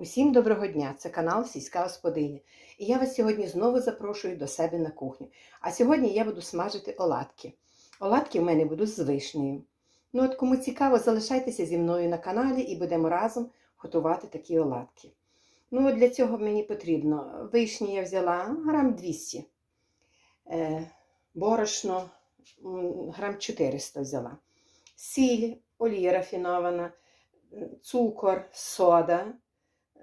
Усім доброго дня! Це канал Сільська Господиня. І я вас сьогодні знову запрошую до себе на кухню. А сьогодні я буду смажити оладки. Оладки в мене будуть з вишнею. Ну от кому цікаво, залишайтеся зі мною на каналі і будемо разом готувати такі оладки. Ну от для цього мені потрібно вишні я взяла грам 200, е, борошно грам 400 взяла, сіль, олія рафінована, цукор, сода.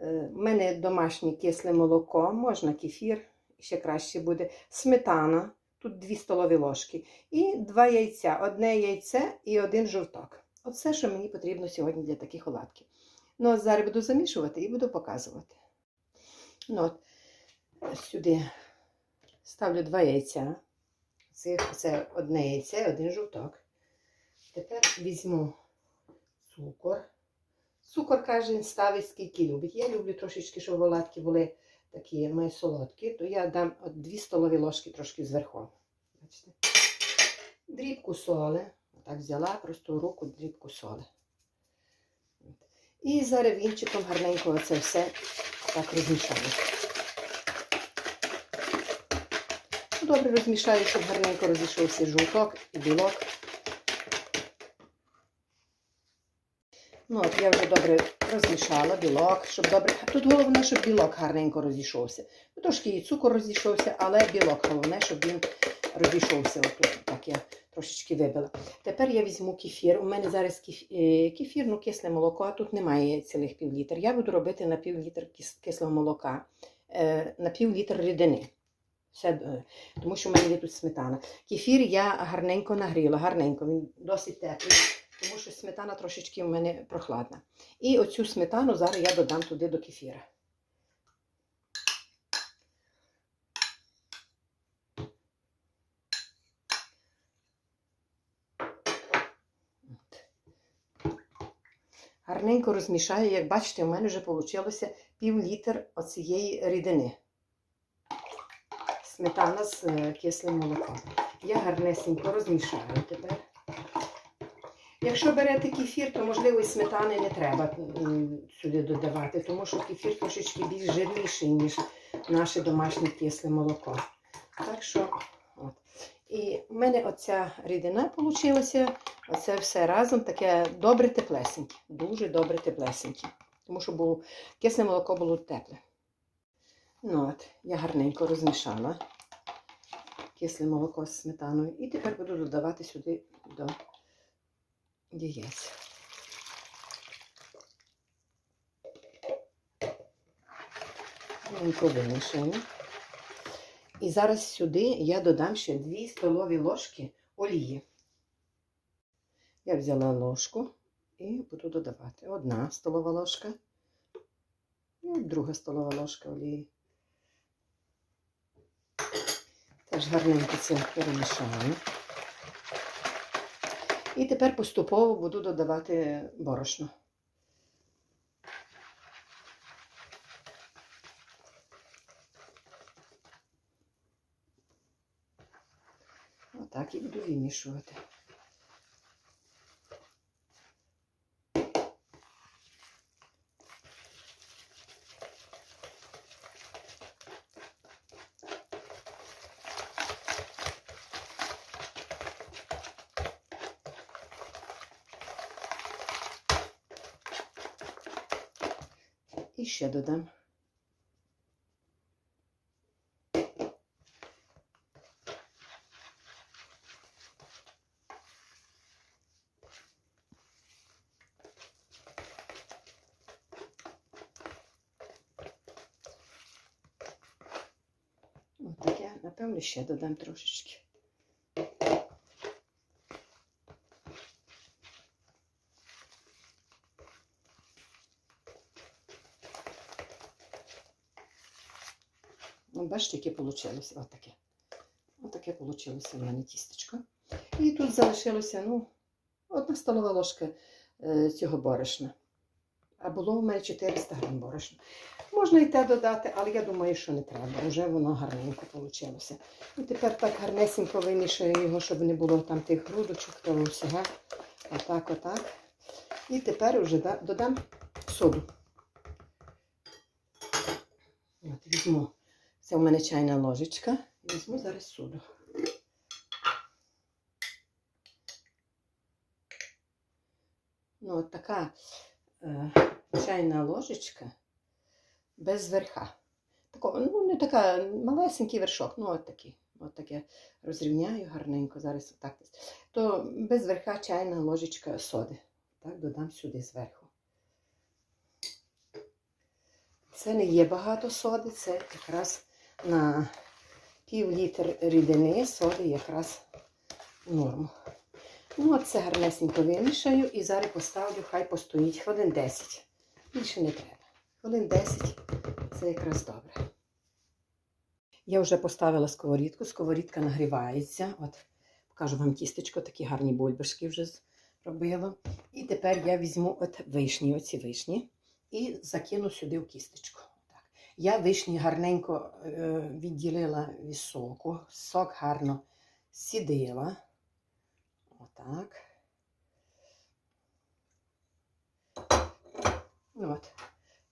Е, У мене домашнє кисле молоко, можна кефір, ще краще буде, сметана, тут 2 столові ложки, і два яйця, одне яйце і один жовток. Оце, що мені потрібно сьогодні для таких оладків. Ну, от зараз буду замішувати і буду показувати. Ну, от, сюди ставлю два яйця. Це, це одне яйце, один жовток. Тепер візьму цукор. Цукор кожен ставить скільки любить. Я люблю трошечки, щоб оладки були такі мої солодкі, то я дам от 2 столові ложки трошки зверху. Бачите? Дрібку соли. Отак взяла просто в руку дрібку соли. І зараз вінчиком гарненько це все так розмішаю. Добре розмішаю, щоб гарненько розійшовся жовток і білок. Ну, от я вже добре розмішала білок, щоб добре. Тут головне, щоб білок гарненько розійшовся. Ну, Трошки і цукор розійшовся, але білок головне, щоб він розійшовся. Отут, так я трошечки вибила. Тепер я візьму кефір. У мене зараз е, кефір, ну кисле молоко, а тут немає цілих пів літр. Я буду робити на пів літр кислого молока, е, на пів літр рідини. Все, е, тому що в мене є тут сметана. Кефір я гарненько нагріла, гарненько, він досить теплий тому що сметана трошечки в мене прохладна. І оцю сметану зараз я додам туди до кефіра. Гарненько розмішаю, як бачите, у мене вже вийшло пів літр оцієї рідини. Сметана з е, кислим молоком. Я гарнесенько розмішаю тепер. Якщо берете кефір, то можливо і сметани не треба сюди додавати, тому що кефір трошечки більш жирніший, ніж наше домашнє кисле молоко. Так що, от. І в мене оця рідина вийшла, оце все разом таке добре теплесеньке, дуже добре теплесеньке. Тому що було, кисле молоко було тепле. Ну от, я гарненько розмішала кисле молоко з сметаною. І тепер буду додавати сюди до яєць. Маленько вимішаємо. І зараз сюди я додам ще 2 столові ложки олії. Я взяла ложку і буду додавати. Одна столова ложка і друга столова ложка олії. Теж гарненько це перемішаю. І тепер поступово буду додавати борошно. Отак і буду вимішувати. І ще додам. Отак я, напевно, ще додам трошечки. Бачите, яке вийшло. Отаке. Отаке вийшло в мене тістечко. І тут залишилося, ну, одна столова ложка е, цього борошна. А було в мене 400 грам борошна. Можна і те додати, але я думаю, що не треба. Вже воно гарненько вийшло. І тепер так гарнесенько вимішаю його, щоб не було там тих грудочок, того всього. Отак, отак. І тепер вже додам соду. візьму. Це у мене чайна ложечка. Візьму зараз суду. Ну, от така е, чайна ложечка без верха. Такого, ну, не така малесенький вершок, ну от такий. От так я розрівняю гарненько, зараз отак. То без верха чайна ложечка соди. Так, додам сюди зверху. Це не є багато соди, це якраз на пів літр рідини соди якраз норму. Ну, от це гарнесенько вимішаю і зараз поставлю, хай постоїть хвилин 10. Більше не треба. Хвилин 10 це якраз добре. Я вже поставила сковорідку, сковорідка нагрівається. От покажу вам тістечко, такі гарні бульбашки вже зробила. І тепер я візьму от вишні, оці вишні, і закину сюди в кісточку. Я вишні гарненько е, відділила від соку, сок гарно сідила. Отак. От.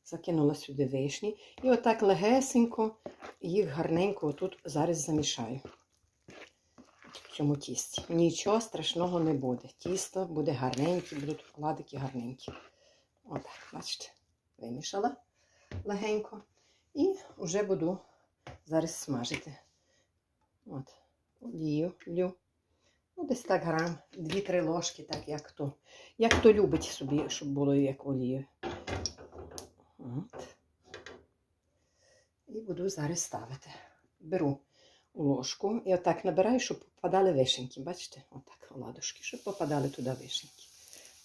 Закинула сюди вишні. І отак легесенько їх гарненько отут зараз замішаю. В цьому тісті. Нічого страшного не буде. Тісто буде гарненьке, будуть оладики гарненькі. Отак, бачите, вимішала легенько. І вже буду зараз смажити. От, олію лю. Ну, десь так грам, 2-3 ложки, так як хто. Як хто любить собі, щоб було як олію. От. І буду зараз ставити. Беру ложку і отак набираю, щоб попадали вишеньки. Бачите? Отак, оладушки, щоб попадали туди вишеньки.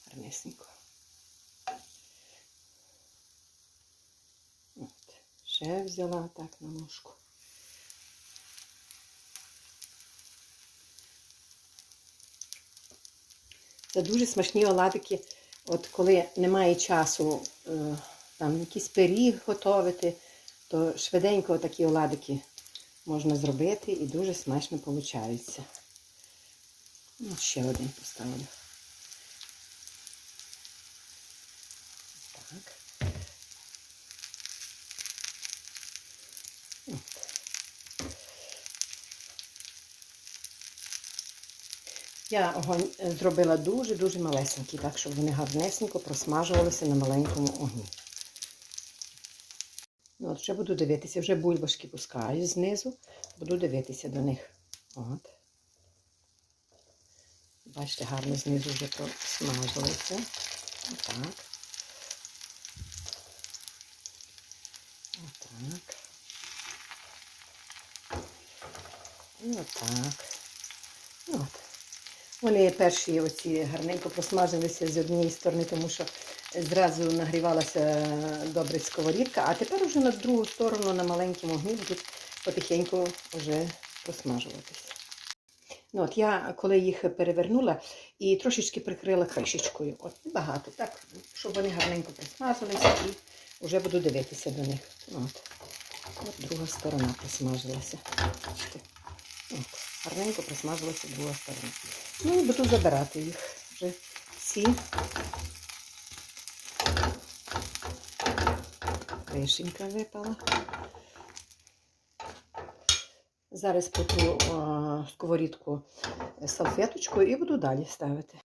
Гарнесенько. От. Ще взяла так на ложку. Це дуже смачні оладики, от коли немає часу е, там якийсь пиріг готувати, то швиденько такі оладики можна зробити і дуже смачно виходить. Ну, ще один поставлю. Я огонь е, зробила дуже-дуже малесенький, так, щоб вони гарнесенько просмажувалися на маленькому огні. Ну, от вже буду дивитися, вже бульбашки пускаю знизу, буду дивитися до них. От. Бачите, гарно знизу вже просмажилися. Отак. Отак. І отак. От. Вони перші оці гарненько просмажилися з однієї сторони, тому що зразу нагрівалася добре сковорідка, а тепер вже на другу сторону на маленькому огні будуть потихеньку вже просмажуватися. Ну, от Я коли їх перевернула і трошечки прикрила кришечкою. От небагато, так, щоб вони гарненько присмажилися і вже буду дивитися до них. От, от друга сторона присмажилася. От, гарненько присмажилася друга сторона. Ну і буду забирати їх вже всі. Вишенька випала. Зараз потру о, сковорідку салфеточкою і буду далі ставити.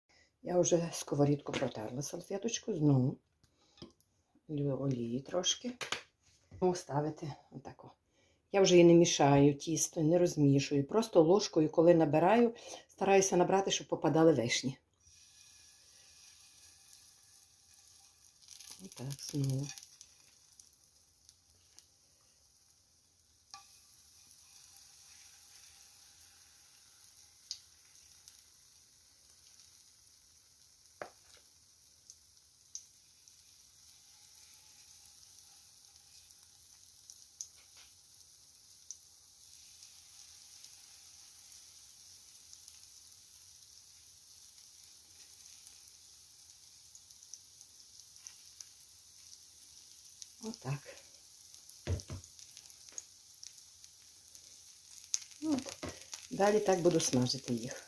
Я вже сковорідку протерла салфеточку, знову олії трошки. Ставити отако. Я вже її не мішаю тісто, не розмішую. Просто ложкою, коли набираю, стараюся набрати, щоб попадали вишні. І так, знову. Отак. От. Далі так буду смажити їх.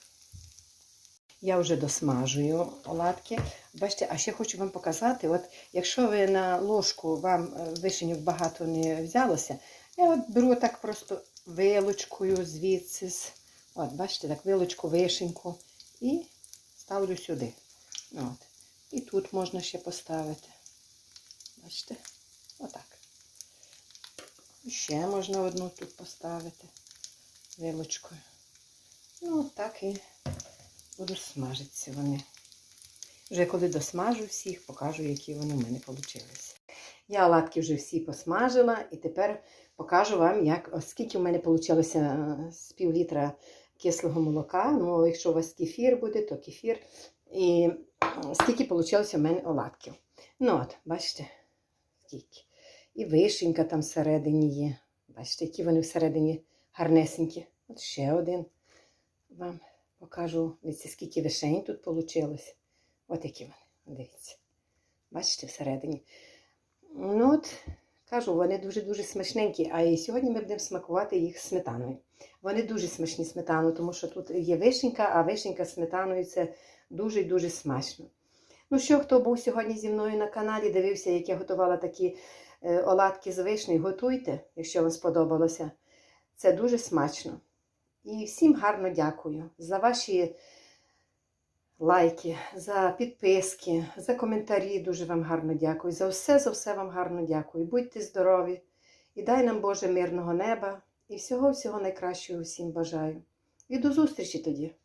Я вже досмажую оладки. Бачите, а ще хочу вам показати, от якщо ви на ложку вам е, вишеньок багато не взялося, Я от беру так просто вилочкою звідси. От, бачите, так вилочку, вишеньку і ставлю сюди. От. І тут можна ще поставити. Бачите? Отак. Ще можна одну тут поставити вилочкою. Ну, так і будуть смажитися вони. Вже коли досмажу всіх, покажу, які вони в мене вийшли. Я оладки вже всі посмажила і тепер покажу вам, як, о, скільки в мене вийшло з пів літра кислого молока. Ну, якщо у вас кефір буде, то кефір. І скільки вийшло в мене оладків. Ну от, бачите, скільки. І вишенька там всередині є. Бачите, які вони всередині гарнесенькі. От ще один вам покажу. Дивіться, скільки вишень тут вийшло. От які вони. Дивіться. Бачите, всередині. Ну от, кажу, вони дуже-дуже смачненькі. А і сьогодні ми будемо смакувати їх сметаною. Вони дуже смачні сметаною, тому що тут є вишенька, а вишенька з сметаною це дуже-дуже смачно. Ну що, хто був сьогодні зі мною на каналі, дивився, як я готувала такі оладки з вишнею, готуйте, якщо вам сподобалося. Це дуже смачно. І всім гарно дякую за ваші лайки, за підписки, за коментарі. Дуже вам гарно дякую. За все, за все вам гарно дякую. Будьте здорові і дай нам Боже мирного неба і всього-всього найкращого всім бажаю. І до зустрічі тоді!